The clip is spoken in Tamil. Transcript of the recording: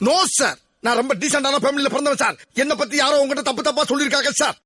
நோ சார் நான் ரொம்ப டீசென்டான ஃபேமிலியில பிறந்தவன் சார் என்ன பத்தி யாரோ உங்ககிட்ட தப்பு தப்பா சொல்லிருக்காங்க சார்